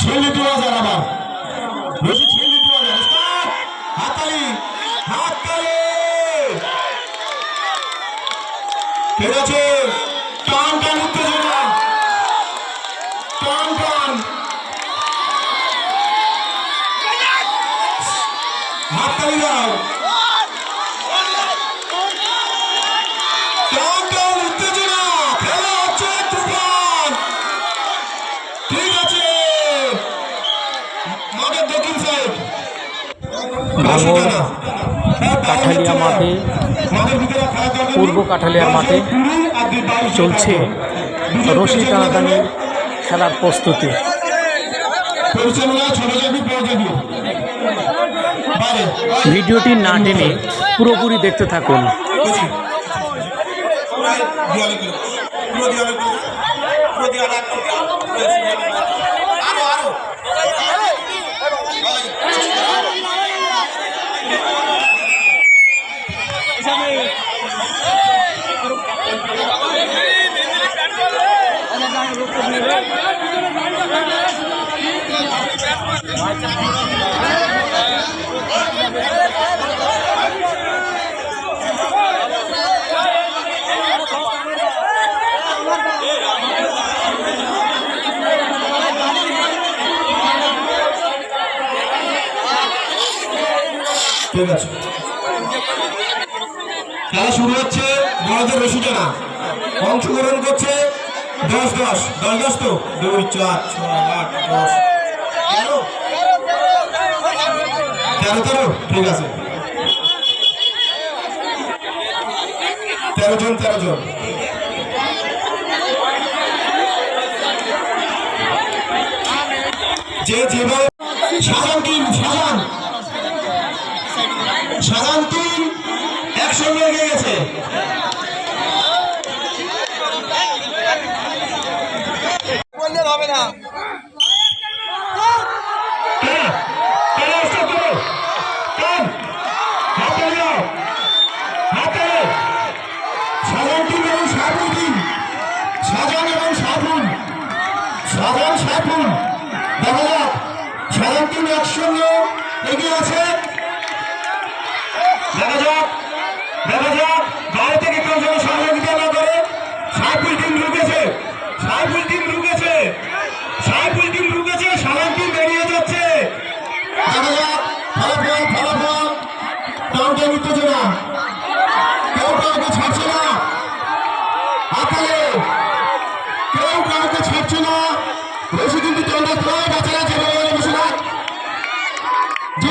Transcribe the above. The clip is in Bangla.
ছেলে দু হাজার আবার। রশি ছেলে দু হাজার। হাততালি টান টান উত্তেজনা খেলা হচ্ছে তুফান ঠিক আছে ভাঙর কাঠালিয়া মাঠে। পূর্ব কাঠালিয়ার মাঠে চলছে রশি টানাটানি খেলার প্রস্তুতি। ভিডিওটি না টেনে পুরোপুরি দেখতে থাকুন। পুরো ঠিক আছে। খেলা শুরু হচ্ছে বড়দের রশি টানা অংশগ্রহণ করছে দশ দশ। দশ দশ তো? দুই, চার, ছয়, আট, দশ তেরো তেরো তেরো ঠিক আছে। তেরো জন তেরো জন। যে যেভাবে সাজান টিম সাজান সাধারণ টিম একসঙ্গে এগিয়ে গেছে। হবে না টান, টান, stop করো। টান, হাত তুলে দাও। হাত তুলে। সাধারণ টিম এবং সাবুন টিম সাজান এবং সাবুন সাবুন দেখা যাক সাধারণ টিম একসঙ্গে এগিয়ে আছে। দেখা যাক দেখা যাক বাইরে থেকে কেউ যেন সহযোগিতা না করে সাইফুল টিম ঢুকেছে সাইফুল টিম ঢুকেছে সাইফুল টিম ঢুকেছে সালাম টিম বেরিয়ে যাচ্ছে। দেখা যাক ফলাফল ফলাফল টাউনটাউন উত্তেজনা, কেউ কাউকে ছাড়ছে না। হাতালে